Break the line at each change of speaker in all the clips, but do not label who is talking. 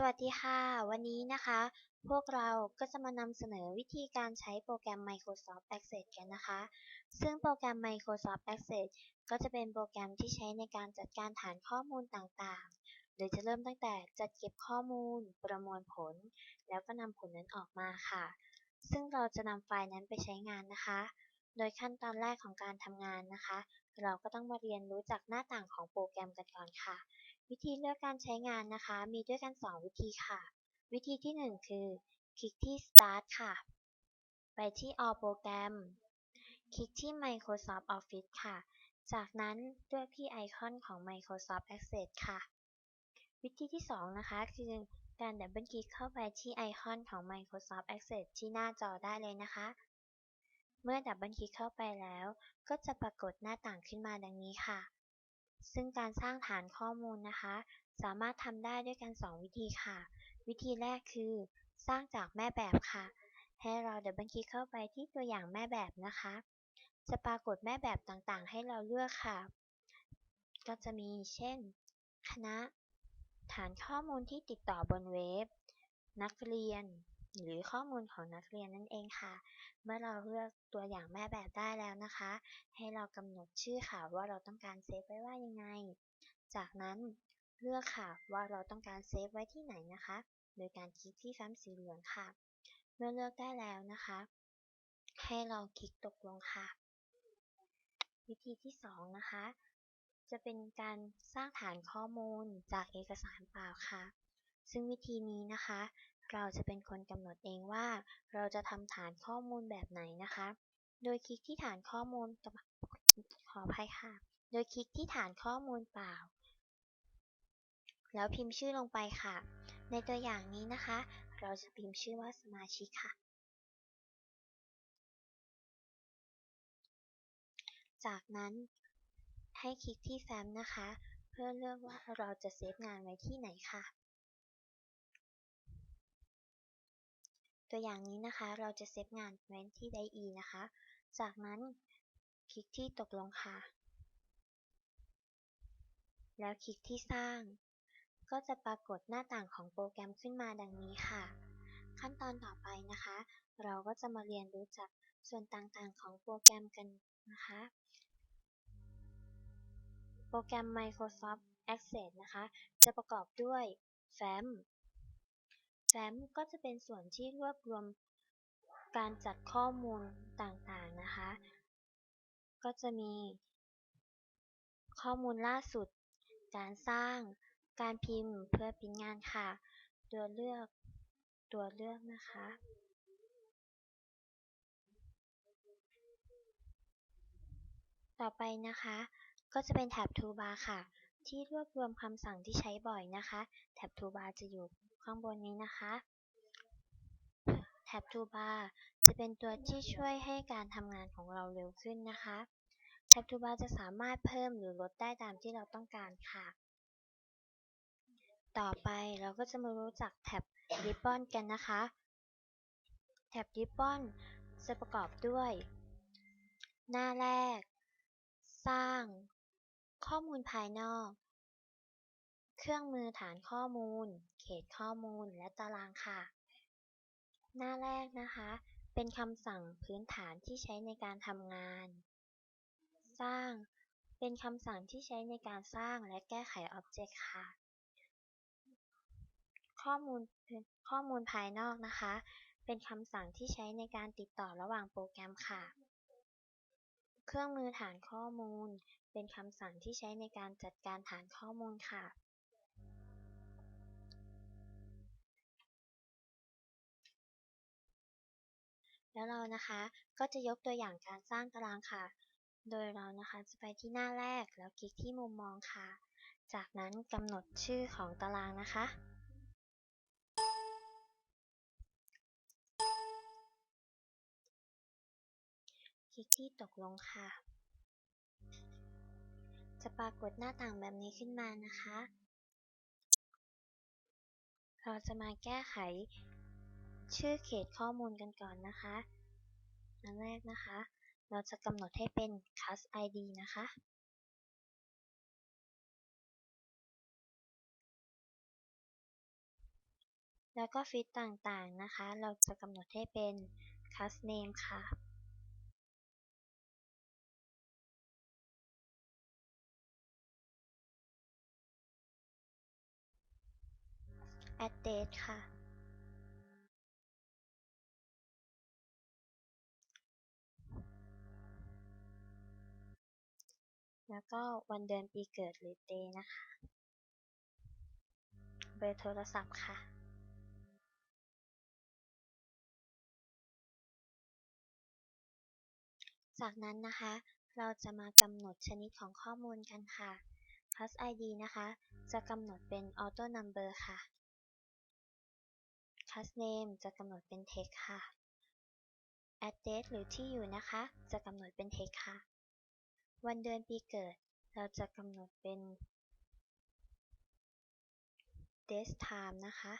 สวัสดีค่ะ วันนี้นะคะ พวกเราก็จะมานำเสนอวิธีการใช้โปรแกรม Microsoft Access กันนะคะ ซึ่งโปรแกรม Microsoft Access ก็จะเป็นโปรแกรมที่ใช้ในการจัดการฐานข้อมูลต่างๆ โดยจะเริ่มตั้งแต่จัดเก็บข้อมูล ประมวลผล แล้วก็นำผลนั้นออกมาค่ะ ซึ่งเราจะนำไฟล์นั้นไปใช้งานนะคะ โดยขั้นตอนแรกของการทำงานนะคะ เราก็ต้องมาเรียนรู้จากหน้าต่างของโปรแกรมกันก่อนค่ะ วิธีเลือกการใช้งานนะคะ มีด้วยกัน 2 วิธีค่ะ วิธีที่ 1 คือ คลิกที่ Start ค่ะ ไปที่ All Program คลิกที่ Microsoft Office ค่ะ จากนั้นเลือกที่ไอคอนของ Microsoft Access ค่ะ วิธีที่ 2 นะคะ คือการดับเบิลคลิกเข้าไปที่ไอคอนของ Microsoft Access ที่หน้าจอได้เลยนะคะ เมื่อดับเบิลคลิกเข้าไปแล้ว ก็จะปรากฏหน้าต่างขึ้นมาดังนี้ค่ะ ซึ่งการสร้างฐานข้อมูลนะคะ สามารถทำได้ด้วยกัน 2 วิธีค่ะ วิธีแรกคือ สร้างจากแม่แบบค่ะ ให้เราดับเบิลคลิกเข้าไปที่ตัวอย่างแม่แบบนะคะ จะปรากฏแม่แบบต่างๆ ให้เราเลือกค่ะ ก็จะมีเช่น คณะ ฐานข้อมูลที่ติดต่อบนเว็บ นักเรียน หรือข้อมูลของนักเรียนนั่นเองค่ะ เมื่อเราเลือกตัวอย่างแม่แบบได้แล้วนะคะ ให้เรากำหนดชื่อค่ะว่าเราต้องการเซฟไว้ว่ายังไง จากนั้นเลือกค่ะว่าเราต้องการเซฟไว้ที่ไหนนะคะ โดยการคลิกที่แฟ้มสีเหลืองค่ะ เมื่อเลือกได้แล้วนะคะ ให้เราคลิกตกลงค่ะ วิธีที่ 2 นะคะ จะเป็นการสร้างฐานข้อมูลจากเอกสารเปล่าค่ะ ซึ่งวิธีนี้นะคะ เราจะเป็นคนกำหนดเองว่า เราจะทำฐานข้อมูลแบบไหนนะคะ โดยคลิกที่ฐานข้อมูลขออภัยค่ะ โดยคลิกที่ฐานข้อมูลเปล่า แล้วพิมพ์ชื่อลงไปค่ะ ในตัวอย่างนี้นะคะ เราจะพิมพ์ชื่อว่าสมาชิกค่ะ จากนั้นให้คลิกที่แฟ้มนะคะ เพื่อเลือกว่าเราจะเซฟงานไว้ที่ไหนค่ะ ตัวอย่างนี้นะคะ เราจะเซฟงานไว้ที่ IE นะคะ จากนั้นคลิกที่ตกลงค่ะ แล้วคลิกที่สร้าง ก็จะปรากฏหน้าต่างของโปรแกรมขึ้นมาดังนี้ค่ะ ขั้นตอนต่อไปนะคะ เราก็จะมาเรียนรู้จักส่วนต่างๆของโปรแกรมกันนะคะ โปรแกรม Microsoft Access นะคะ จะประกอบด้วย FAM FAM ก็จะเป็นส่วนที่รวบรวมการจัดข้อมูลต่างๆนะคะ ก็จะมี ข้อมูลล่าสุด การสร้าง การพิมพ์เพื่อพิมพ์งานค่ะ ตัวเลือก ตัวเลือกนะคะ ต่อไปนะคะ ก็จะเป็นแท็บ Toolbar ค่ะ ที่รวบรวมคำสั่งที่ใช้บ่อยนะคะ แท็บ Toolbar จะอยู่ ข้างบนนี้นะคะแท็บ Toolbar จะเป็นตัวที่ช่วยให้การทำงานของเราเร็วขึ้นนะคะแท็บ Toolbar จะสามารถเพิ่มหรือลดได้ตามที่เราต้องการค่ะ ต่อไปเราก็จะมารู้จักแท็บ Ribbon กันนะคะ แท็บ Ribbon จะประกอบด้วย หน้าแรก สร้าง ข้อมูลภายนอก เครื่องมือฐานข้อมูล ขตข้อมูลและตารางค่ะ หน้าแรกนะคะ เป็นคำสั่งพื้นฐานที่ใช้ในการทำงาน สร้าง เป็นคำสั่งที่ใช้ในการสร้างและแก้ไขอ็อบเจกต์ค่ะ ข้อมูลข้อมูลภายนอกนะคะ เป็นคำสั่งที่ใช้ในการติดต่อระหว่างโปรแกรมค่ะ เครื่องมือฐานข้อมูล เป็นคำสั่งที่ใช้ในการจัดการฐานข้อมูลค่ะ แล้วเรานะคะก็จะยกตัวอย่างการสร้างตารางค่ะ โดยเรานะคะจะไปที่หน้าแรกแล้วคลิกที่มุมมองค่ะ จากนั้นกำหนดชื่อของตารางนะคะ คลิกที่ตกลงค่ะ จะปรากฏหน้าต่างแบบนี้ขึ้นมานะคะ เราจะมาแก้ไข ชื่อเขตข้อมูลกันก่อนนะคะอันแรกนะคะ เราจะกำหนดให้เป็น class id นะคะ แล้วก็ฟิตต่างๆนะคะ เราจะกำหนดให้เป็น class name ค่ะ add date ค่ะ แล้วก็วันเดือนปีเกิดหรือ day นะคะ เบอร์โทรศัพท์ค่ะจากนั้นนะคะ เราจะมากำหนดชนิดของข้อมูลกันค่ะ class id นะคะ จะกำหนดเป็น auto number ค่ะ class name จะกำหนดเป็น text ค่ะ add date หรือที่อยู่นะคะ จะกำหนดเป็น text ค่ะ วันเดือนปีเกิด เราจะกำหนดเป็น date time นะคะ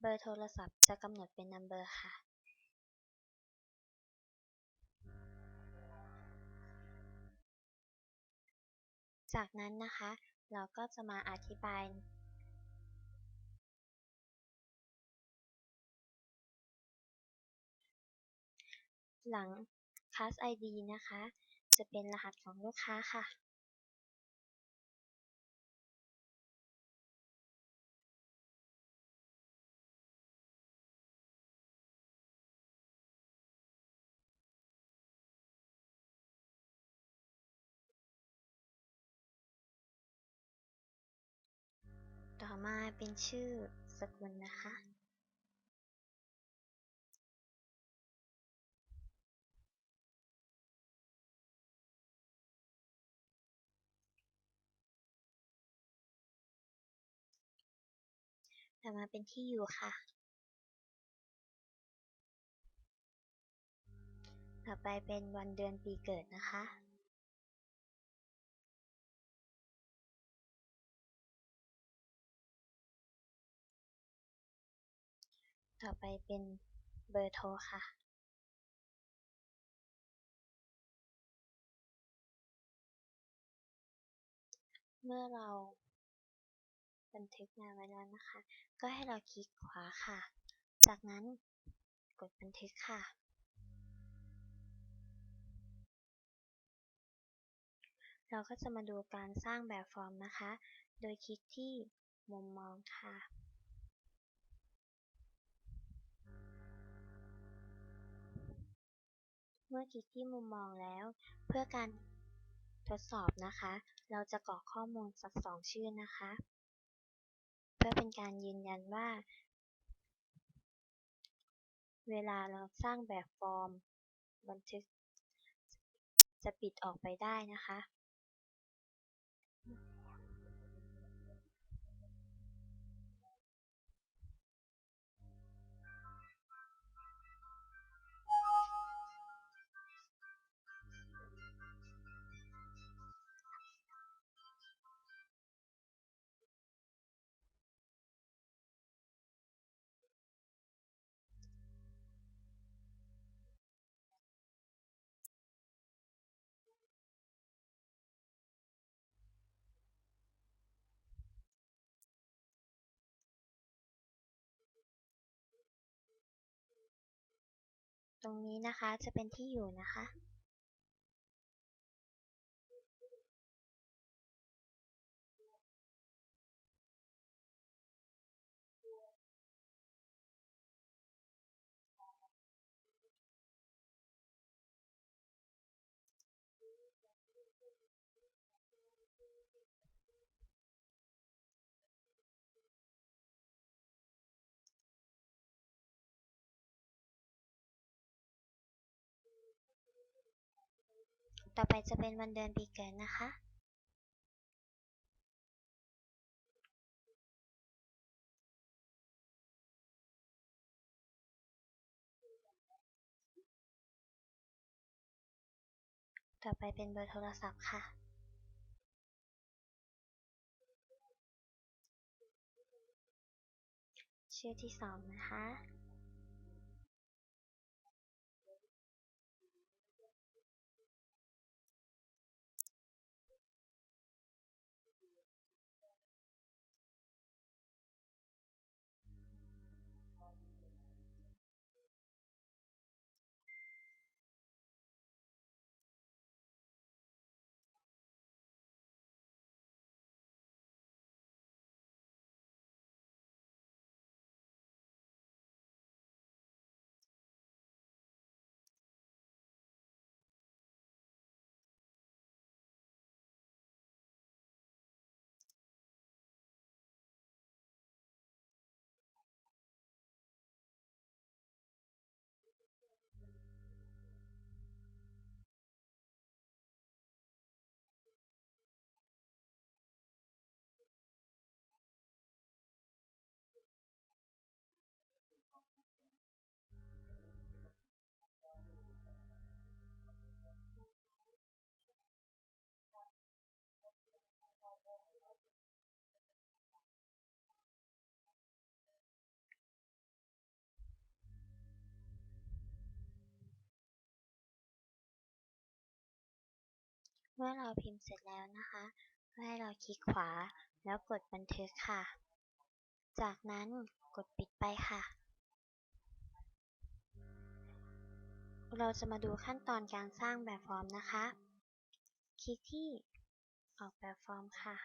เบอร์โทรศัพท์จะกำหนดเป็น number ค่ะ จากนั้นนะคะ เราก็จะมาอธิบายหลัง class id นะคะ จะเป็นรหัสของลูกค้าค่ะ ต่อมาเป็นชื่อสกุลนะคะ ต่อมาเป็นที่อยู่ค่ะ ต่อไปเป็นวันเดือนปีเกิดนะคะ ต่อไปเป็นเบอร์โทรค่ะเมื่อเราบันทึกงานไว้แล้วนะคะ ก็ให้เราคลิกขวาค่ะ จากนั้นกดบันทึกค่ะ เราก็จะมาดูการสร้างแบบฟอร์มนะคะ โดยคลิกที่มุมมองค่ะเมื่อคลิกที่มุมมองแล้ว เพื่อการทดสอบนะคะ เราจะกรอกข้อมูลสักสองชื่อนะคะ พื่อเป็นการยืนยันว่า เวลาเราสร้างแบบฟอร์ม บันทึกจะปิดออกไปได้นะคะ ตรงนี้นะคะ จะเป็นที่อยู่นะคะ ต่อไปจะเป็นวันเดือนปีเกิดนะคะ ต่อไปเป็นเบอร์โทรศัพท์ค่ะชื่อที่สองนะคะ มื่อเราพิมพ์เสร็จแล้วนะคะก็ให้เราคลิกขวาแล้วกดบันทึกค่ะ จากนั้นกดปิดไปค่ะ เราจะมาดูขั้นตอนการสร้างแบบฟอร์มนะคะ คลิกที่ออกแบบฟอร์มค่ะ